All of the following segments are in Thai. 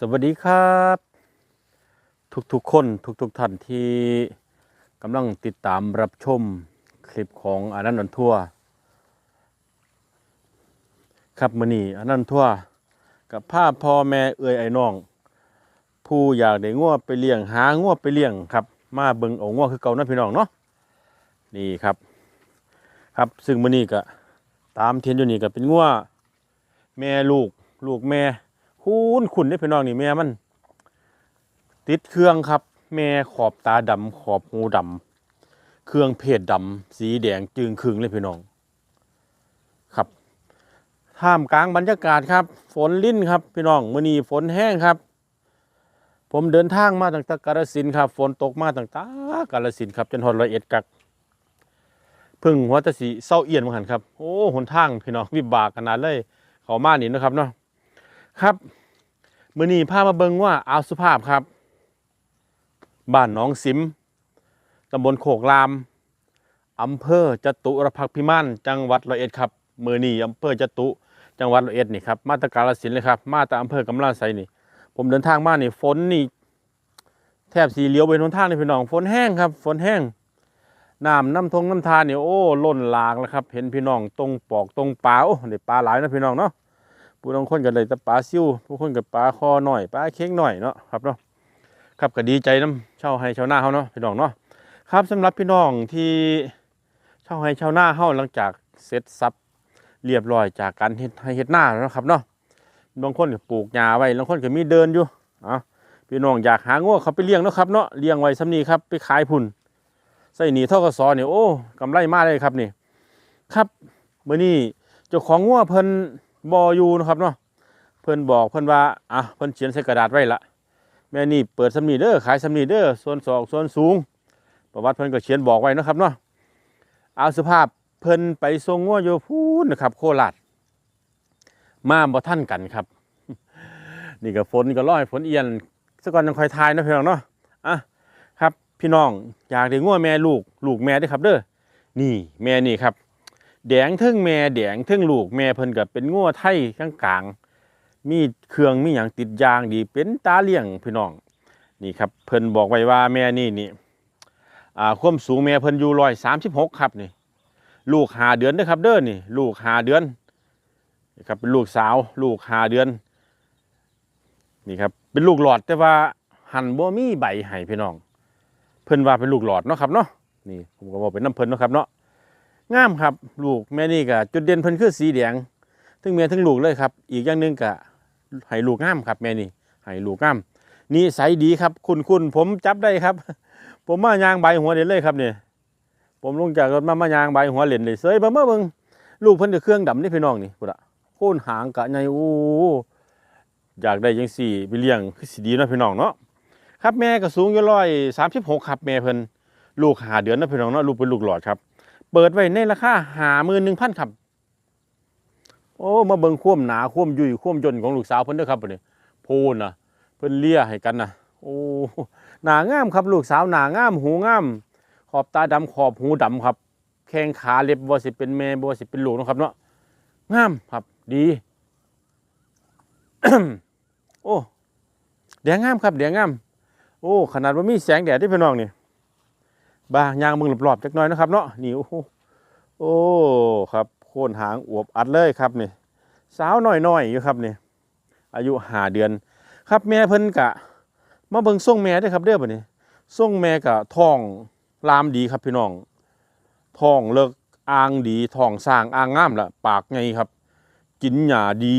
สวัสดีครับ ทุกๆคนทุกๆท่านที่กำลังติดตามรับชมคลิปของอนันต์นทั่ว ครับมือนี้อนันต์ทั่ว กับภาพพ่อแม่เอ่ยไอ้น้อง ผู้อยากได้งัวไปเลี้ยงหางัวไปเลี้ยงครับ มาเบิ่งเอางัวคือเก่านะพี่น้องเนาะนี่ครับ ครับซึ่งมือนี้ก็ตามเทียนอยู่นี่ก็เป็นงัวแม่ลูกลูกแม่ คุณคุณได้พี่น้องนี่แม่มัน ติดเครื่องครับ แม่ขอบตาดำขอบหูดำเครื่องเพศดำสีแดงจึงครึงเลยพี่น้องครับท่ามกลางบรรยากาศครับ ฝนลิ้นครับ พี่น้องมื่อนี้ฝนแห้งครับ ผมเดินทางมาตั้งแต่กาฬสินครับ ฝนตกมาตั้งแต่กาฬสินครับจนฮอดร้อยเอ็ดกักพึ่งหัวตะสีเศร้าเอียนมาหันครับ โอ้หนทางพี่น้องวิบากขนาดเลย เขามานี่นะครับเนาะครับ มือนี้พามาเบิงว่าอาวสุภาพครับ บ้านหนองสิมตำบลโขกรามอำเภอจตุรพักพิมานจังหวัดร้อยเอ็ดครับมือนี้อำเภอจตุจังหวัดร้อยเอ็ดนี่ครับมาตรการสินธุ์เลยครับ มาตราอำเภอกำลาไสนี่ ผมเดินทางมานี่ฝนนี่ แทบสีเลี้ยวไปทนทางนี่พี่น้องฝนแห้งครับ ฝนแห้งน้ำน้ำทงน้ำทานนี่โอ้ล้นหลากแล้วครับ เห็นพี่น้องตรงปอกตรงปลาโอ้เด็ปลาหลายนะพี่น้องเนาะ ผู้บางคนก็เลยแต่ปลาซิวผู้คนก็ปลาคอหน่อยปลาเค้งหน่อยเนาะครับเนาะครับก็ดีใจน้ำเช่าให้ชาวนาเขาเนาะพี่น้องเนาะครับสำหรับพี่น้องที่เช่าให้ชาวนาเขาหลังจากเสร็จสับเรียบร้อยจากการเฮ็ดให้เฮ็ดหน้าแล้วครับเนาะบางคนก็ปลูกหญ้าไว้บางคนก็มีเดินอยู่เอะพี่น้องอยากหางัวเขาไปเลี้ยงเนาะครับเนาะเลี้ยงไว้สำนีครับไปขายพุ่นใส่หนีเท่ากับซอเนี่ยโอ้กำไรมากเลยครับนี่ ครับเมื้อนี้เจ้าของงัวเพิ่น บออยู่นะครับเนาะเพิ่อนบอกเพิ่อนว่าอะเพิ่อนเขียนใส่กระดาษไว้ละแม่นี่เปิดสำนีเด้อขายสำนีเด้อส่วนสองส่วนสูง ประวัติเพิ่อนก็เขียนบอกไว้นะครับเนาะเอาสภาพเพิ่นไปทรงงัวอยู่พูนนะครับ โคราชมาบ่ทันกันครับ นี่ก็ฝนก็ร้อยฝนเอียนสักก่อนยังคอยทายนะพี่น้องเนาะอะครับ พี่น้องอยากได้งัวแม่ลูก ลูกแม่ด้วยครับ เด้อนี่แม่นี่ครับ แดงเทึ่งแม่แดงเทึ่งลูกแม่เพิ่นก็เป็นงัวไทยกลางกลางๆมีเครื่องมีหยังติดยางดีเป็นตาเลี้ยงพี่น้องนี่ครับเพิ่นบอกไว้ว่าแม่นี่นี่อ่าความสูงแม่เพิ่นอยู่ร้อยสามสิบหกครับนี่ ลูกหาเดือนเด้อครับเด้อนี่ ลูกหาเดือนนี่ครับเป็นลูกสาว ลูกหาเดือน นี่ครับเป็นลูกหลอดแต่ว่าหันบ่มีใบให้พี่น้อง เพิ่นว่าเป็นลูกหลอดเนาะครับเนาะนี่ผมก็บอกเป็นน้ำเพิ่นเนาะครับเนาะ งามครับลูกแม่นี่ก็จุดเด่นเพิ่นคือสีแดงทั้งแม่ทั้งลูกเลยครับ อีกอย่างหนึงก็ให้ลูกงามครับ แม่นี่ให้ลูกงามนี่ใสดีครับ คุณคุณผมจับได้ครับ ผมมายางใบหัวเด่นเลยครับเนี่ยผมลงจากรถมามายางใบหัวเหรียญเลยเสยเบิ่งเบิ่งเบิ่งลูกเพิ่นก็เครื่องดำนี่พี่น้องนี่พุ่นอะโค่นหางกะใหญ่โอ้อยากได้จังสี่ไปเลี้ยงคือสิดีนะพี่น้องเนาะครับแม่ก็สูงอยู่ร้อยสามสิบหกครับแม่เพิ่นลูกหาเดือนนะพี่น้องเนาะลูกเป็นลูกหลอดครับ เปิดไว้ในราคาหามือหนึ่งพันครับ โอ้มาเบิ่งความหนาความยุ่ยความยนของลูกสาวเพิ่นเด้อครับบัดนี้โพนนะเพิ่นเลี้ยให้กันนะโอ้หนางามครับลูกสาวหนางามหูงาม ขอบตาดำขอบหูดำครับ แข้งขาเล็บบ่ว่าสิเป็นแม่บ่ว่าสิเป็นลูกนะครับเนาะงามครับดี โอ้แดงงามครับแดงงาม โอ้ ขนาดว่ามีแสงแดดที่พี่น้องนี่ บ้ายางมึงรอบๆจักหน่อยนะครับเนาะนี่โอ้โหโอ้ครับโค่นหางอวบอัดเลยครับนี่สาวน้อยๆอยู่ครับนี่อายุหาเดือน ครับแม่เพิ่นกะมาเบิ่งส่งแม่เด้วยครับเด้อบัดนี้ส่งแม่กะท้องลามดีครับพี่น้องท้องเลิกอ่างดีท้องสร้างอ่างงามละปากไงครับ กินหญ้าดี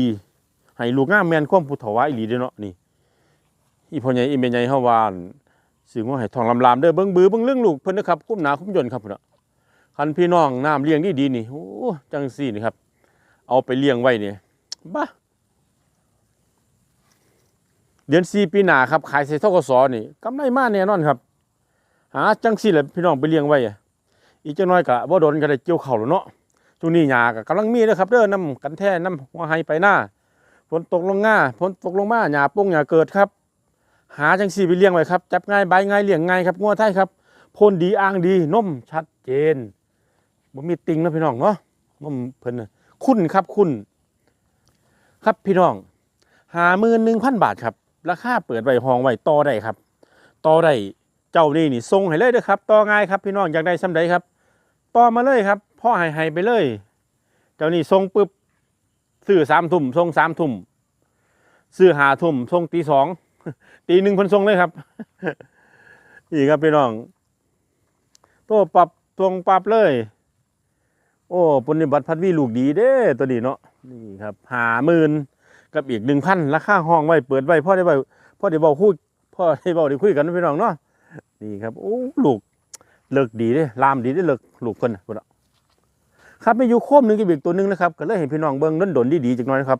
ให้ลูกงามแม่นความผู้ถวายอีหลีเด้อเนาะนี่อีพ่อใหญ่อีแม่ใหญ่เฮาว่าน สิงว่าให้ทองลำลามเด้อเบิ้งบือเบิ้งเรื่องลูกเพิ่นนะครับคุ้มหนาคุ้มยนครับพุ่นน่ะคันพี่น้องน้ำเลี้ยงดีดีนี่โอ้จังซี่นี่ครับ เอาไปเลี้ยงไว้นี่บ้าเดือน4ปีหนาครับขายใส่ทกสนี่กำไรมากแน่นอนครับ หาจังซี่แหละพี่น้องไปเลี้ยงไว้อะอีกจังน้อยก็บ่โดนก็ไดเกี่ยวเข้าวแล้วเนาะช่วงนี้หญ้าก็กำลังมีเด้อครับเด้อน้ำกันแท้น้ำหัวไห้ไปหน้าฝนตกลงง่าฝนตกลงมาหญ้าป้งหญ้าเกิดครับ หาจังสีไปเลี้ยงไว้ครับจับง่ายใบง่ายเลี้ยงง่ายครับงัวไทยครับพ่นดีอ่างดีนมชัดเจนบ่มีติงนะพี่น้องเนาะนมเพิ่นคุณครับคุณ ครับพี่น้องหาหมือหนึ่งพันบาทครับราคาเปิดไว้ห้องไว้ต่อได้ครับต่อได้เจ้านี่นี่ส่งให้เลยเด้อครับต่อง่ายครับพี่น้องอยากได้ซ้ำใดครับต่อมาเลยครับพ่อห้ให้ไปเลย เจ้านี่ส่งปุ๊บซื้อสามทุ่มส่งสามทุ่มซื้อหาทุ่มส่งตีสอง ตีหนึ่งพันส่งเลยครับนี่ครับพี่น้องโตปรับตรงปรับเลย โอ้ปฏิบัติพัดวีลูกดีเด้ตัวนี้เนาะนี่ครับหาหมื่นกับอีกหนึ่งพันราคาห้องไว้เปิดไว้พ่อได้ไว้พ่อได้บอกคุยพ่อได้บอกได้คุยกันพี่น้องเนาะนี่ครับโอ้ลูกเลิกดีเด้ลามดีได้เลิกลูกคนนะพุ่นน่ะครับไม่อยู่โคมหนึ่งกับอีกตัวหนึ่งนะครับ ก็เลยเห็นพี่น้องเบิ้งดนดนดีๆจักหน่อยครับ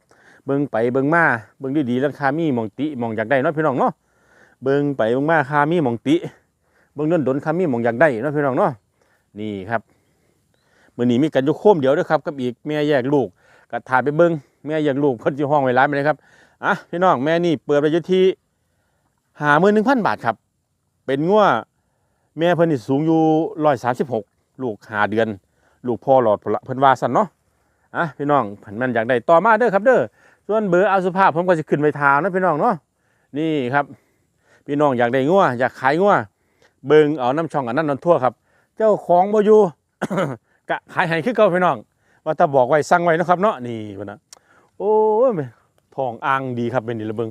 เบิ้งไปเบิ้งมาเบิ้งดีๆราคามีหมองติหมองอยากได้เนาะพี่น้องเนาะเบิ้งไปเบิ้งมาคามีหมองติเบิ้งดนดนคามีหมองอยากได้เนาะพี่น้องเนาะนี่ครับมื่อนี้มีกันยู่โคมเดียวด้วยครับกับอีกแม่แยกลูกก็ถ่ายไปเบิ้งแม่แยกลูกเพิ่นอยู่ห้องไว้ร้านไปเลยครับอะพี่น้องแม่นี่เปิดไปยู่ที่หาหมื่นหนึ่งพันบาทครับ เป็นงัวแม่เพิ่นนี่สูงอยู่ร้อยสามสิบหกลูกหาเดือน ลูกพ่อหลอดพลเพิ่นว่าสันเนาะอะพี่น้องเพิ่นแมันอยากได้ต่อมาเด้อครับเด้อ ส่วนเบอร์เอาสุภาพผมก็จะขึ้นไปทานะพี่น้องเนาะนี่ครับ พี่น้องอยากได้งัวอยากขายงัวเบิงเอาน้ำช่องอันนั้นนั่นทั่วครับ เจ้าของบ่อยู่กะขายให้คือเก่าพี่น้อง ว่าถ้าบอกไว้สั่งไว้นะครับเนาะนี่พนะโอ้ยทองอ่างดีครับเป็นนี่ละเบิง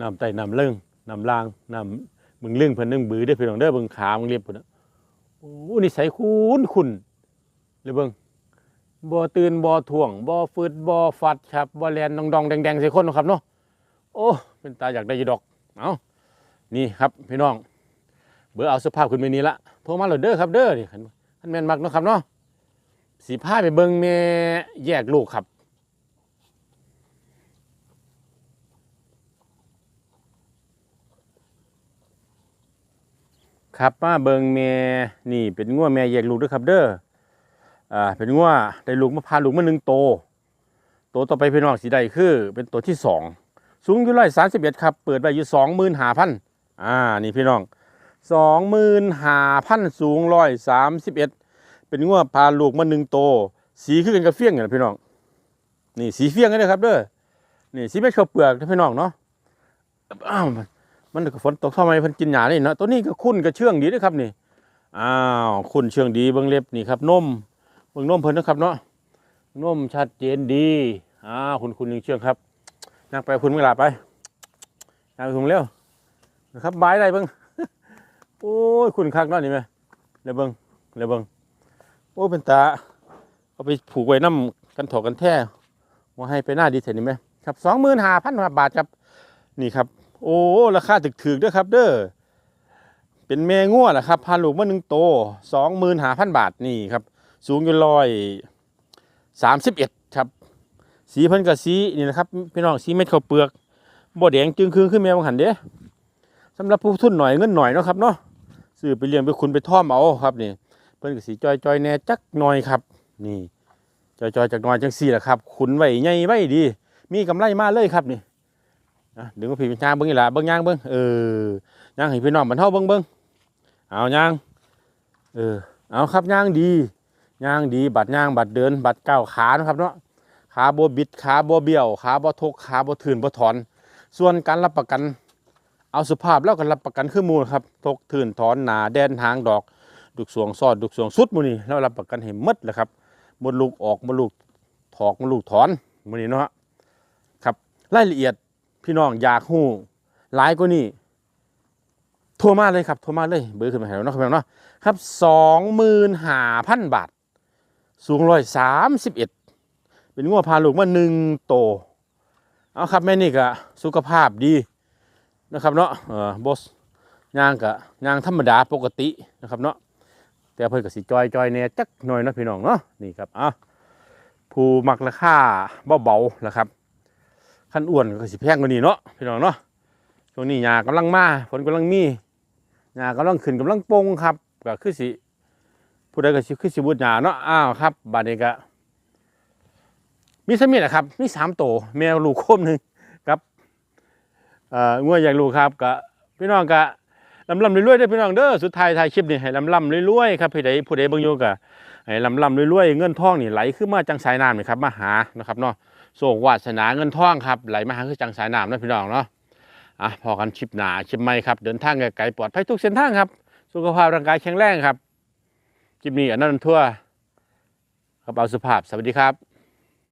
น้ำไตน้ำเลิ่องน้ำลางน้ำมึงเรื่องเพิ่นนึงบือได้อพี่น้องเด้อเบิงขามึงเรียบพุ่นนะโอ้นิสัยคุ้นคุณเลยเบิง บ่ตื่นบ่ถ่วงบ่ฟืดบ่ฟัดครับบ่แลนดองดองแดงๆใส่คนนะครับเนาะโอ้เป็นตาอยากได้ยีดอกเอานี่ครับพี่น้อง เบอร์เอาสภาพขึ้นไปนี้ละโทรมาเลยเด้อครับเด้อนี่คันคันแม่นมักเนาะครับเนาะสีผ้าไปเบิงแม่แยกลูกครับครับมาเบิงแม่นี่เป็นงัวแม่แยกลูกด้วยครับเด้อ อ่าเป็นงัวได้ลูกมาพาลูกมาหนึ่งโตโตต่อไปพี่น้องสีใดคือ เป็นตัวที่สองสูงอยู่ร้อยสามสิบเอ็ดครับ เปิดไว้อยู่สองหมื่นห้าพันอ่านี่พี่น้องสองหมื่นห้าพันสูงร้อยสามสิบเอ็ดเป็นงัวพาลูกมาหนึ่งโต สีคือกันกับเฟี้ยงกันพี่น้องนี่สีเฟี้ยงกันเลยครับเด้อนี่สีเม็ดข้าวเปลือกนะพี่น้องเนาะอ้าวมันมันก็ฝนตกทำไมเพิ่นกินหญ้านี่เนาะตัวนี้ก็คุ้นกับเชื่องดีเด้วยครับนี่อ้าวคุ้นเชื่องดีเบิ่งเล็บนี่ครับนม บิ่งนมเพิ่นนะครับเนาะนมชัดเจนดีอ้าคุณคุณยังเชื่องครับนั่งไปคุณเวลาไปนั่งไปคุณเร็วนะครับบายได้เบิ่งโอ้ยคุณคักเนาะนี่ไหมเร็วเบิ่งเร็วเบิ่งโอ้เป็นตาเอาไปผูกไว้น้ำกันถอกกันแท้ว่าให้ไปหน้าดีเถอะนี่ไหมครับสองหมื่นห้าพันบาทครับนี่ครับ โอ้ราคาถึกๆเด้อครับเด้อเป็นแม่งัวแหละครับพาลูกมาหนึ่งโตสองหมื่นห้าพันบาทนี่ครับ สูงอยู่ร้อยสามสิบเอ็ดครับสีเพิ่นกับสีนี่นะครับพี่น้องสีเม็ดข้าวเปลือกบ่แดงจึงคืนขึ้นแม่บางหันเด้สำหรับผู้ทุนหน่อยเงินหน่อยเนาะครับเนาะซื้อไปเลี้ยงไปคุณไปท่อมเอาครับนี่เพิ่นก็สิจอยจอยๆแน่จักหน่อยครับ นี่จอยจอยๆจักหน่อยจังซี่แหละครับขุนไว้ใหญ่ไว้ดี มีกำไรมาเลยครับนี่นะดึงมาพี่เป็นย่างเบิ่งนี่ละเบิ่งย่างเบิ่งเออย่างให้พี่น้องบรรเทาเบิ่งเบิ่งเอาย่างเออเอาครับย่างดี ย่างดีบัดย่างบัดเดิน บัดก้าวขานะครับเนาะขาโบบิดขาโบเบี้ยวขาโบทกขาโบ่ทื่นบ่ถอน ส่วนการรับประกันเอาสุภาพแล้วก็รับประกันคือมูลครับทกทื่นถอนหนาแดนหางดอก ดุกสวงซอดดุกสวงสุดมือนี้แล้วรับประกันให้หมดแหละครับมดลูกออกมดลูกถอกมดลูกถอนมือนี้เนาะครับรายละเอียดพี่น้องอยากหู้หลายกว่านี้โทรมาเลยครับโทรมาเลยเบอร์ขึ้นมาให้เราเนาะครับเนาะครับสองหมื่นห้าพันบาท สูงร้อยสามสิบเอ็ดเป็นงัวพาลูกมาหนึ่งโต เอาครับแม่นี่ก็สุขภาพดีนะครับเนาะเออบสยางกะยางธรรมดาปกตินะครับเนาะแต่เพิ่นก็สิจอยจอยๆแหน่จักหน่อยเนาะพี่น้องเนาะนี่ครับอะผู้มักราคาเบาๆนะครับขั้นอ้วนก็สิแพงกว่านี้เนาะพี่น้องเนาะช่วงนี้หญ้ากำลังมาฝนกำลังมีหญ้ากำลังขึ้นกำลังปงครับก็คือสิ ผู้ใดก็สิคือสิบุญหยาเนาะอ้าวครับบัดนี้ก็มีสมิธนะครับ มีสามโตแมวลูกโคมหนึ่งครับเอ่องัวอยากลูกครับก็พี่น้องก็ลำลำรวยๆได้พี่น้องเด้อสุดท้ายถ่ายคลิปนี่ให้ลำลำรวยๆครับผู้ใดผู้ใดบังโยกะให้ลำลำรวยๆเงินทองนี่ไหลขึ้นมาจังสายน้ำนี่ครับมาหานะครับเนาะโศกวาสนาเงินทองครับไหลมาหาคือจังสายน้ำนะพี่น้องเนาะอะพอกันชิปหนาชิปไม่ครับ เดินทางไกลๆปลอดภัยทุกเส้นทางครับ สุขภาพร่างกายแข็งแรงครับ คลิปนี้อันนั้นทั่วขอบเอาสุภาพ สวัสดีครับ